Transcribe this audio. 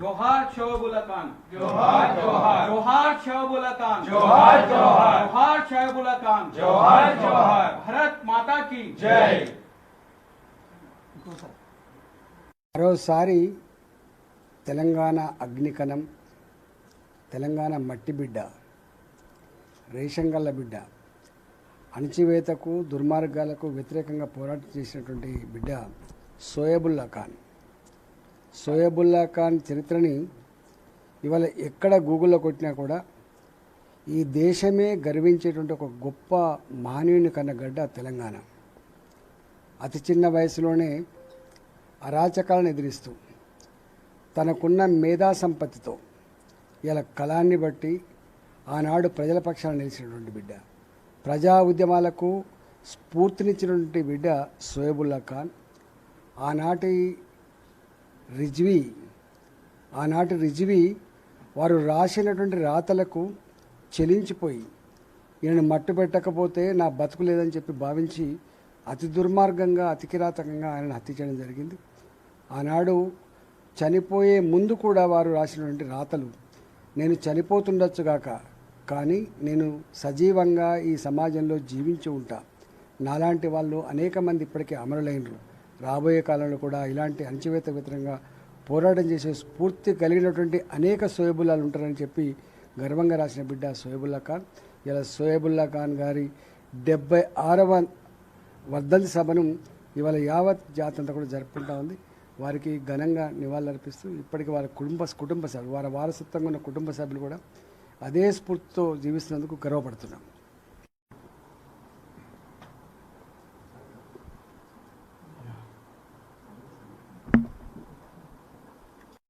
జోహార్ జోహార్ జోహార్ ఖాన్ జోహార్ జోహార్ జోహార్ ఖాన్ జోహార్ జోహార్ భరత్ మాతా की జై. మరోసారి తెలంగాణ అగ్నికణం తెలంగాణ మట్టి బిడ్డ రేషంగల్ల బిడ్డ అణచివేతకు దుర్మార్గాలకు వ్యతిరేకంగా పోరాటం చేసినటువంటి బిడ్డ సోయబుల్లా ఖాన్. సోయబుల్లా ఖాన్ చరిత్రని ఇవాళ ఎక్కడ గూగుల్లో కొట్టినా కూడా ఈ దేశమే గర్వించేటువంటి ఒక గొప్ప మానవుని కన్న గడ్డ తెలంగాణ. అతి చిన్న వయసులోనే అరాచకాలను ఎదిరిస్తూ తనకున్న మేధా సంపత్తితో ఇలా కళాన్ని బట్టి ఆనాడు ప్రజల పక్షాన నిలిచినటువంటి బిడ్డ. ప్రజా ఉద్యమాలకు స్ఫూర్తినిచ్చినటువంటి బిడ్డ సోయబుల్లా ఖాన్. ఆనాటి రిజ్వీ. ఆనాటి రిజ్వీ వారు రాసినటువంటి రాతలకు చెలించిపోయి ఈయన మట్టు పెట్టకపోతే నా బతుకు లేదని చెప్పి భావించి అతి దుర్మార్గంగా అతికిరాతకంగా ఆయనను హత్య చేయడం జరిగింది. ఆనాడు చనిపోయే ముందు కూడా వారు రాసినటువంటి రాతలు నేను చనిపోతుండొచ్చుగాక కానీ నేను సజీవంగా ఈ సమాజంలో జీవించి ఉంటా. నాలాంటి వాళ్ళు అనేక మంది ఇప్పటికే అమరులైనరు. రాబోయే కాలంలో కూడా ఇలాంటి అణచివేత వ్యతిరేకంగా పోరాటం చేసే స్ఫూర్తి కలిగినటువంటి అనేక సోయబుల్లాలు ఉంటారని చెప్పి గర్వంగా రాసిన బిడ్డ సోయబుల్లా ఖాన్. ఇలా సోయబుల్లా ఖాన్ గారి డెబ్బై ఆరవ వర్ధంతి సభను ఇవాళ యావత్ జాతి అంతా కూడా జరుపుకుంటా ఉంది. వారికి ఘనంగా నివాళులర్పిస్తూ ఇప్పటికీ వారి కుటుంబ కుటుంబ సభ్యులు వారి వారసత్వంగా ఉన్న కుటుంబ సభ్యులు కూడా అదే స్ఫూర్తితో జీవిస్తున్నందుకు గర్వపడుతున్నాం.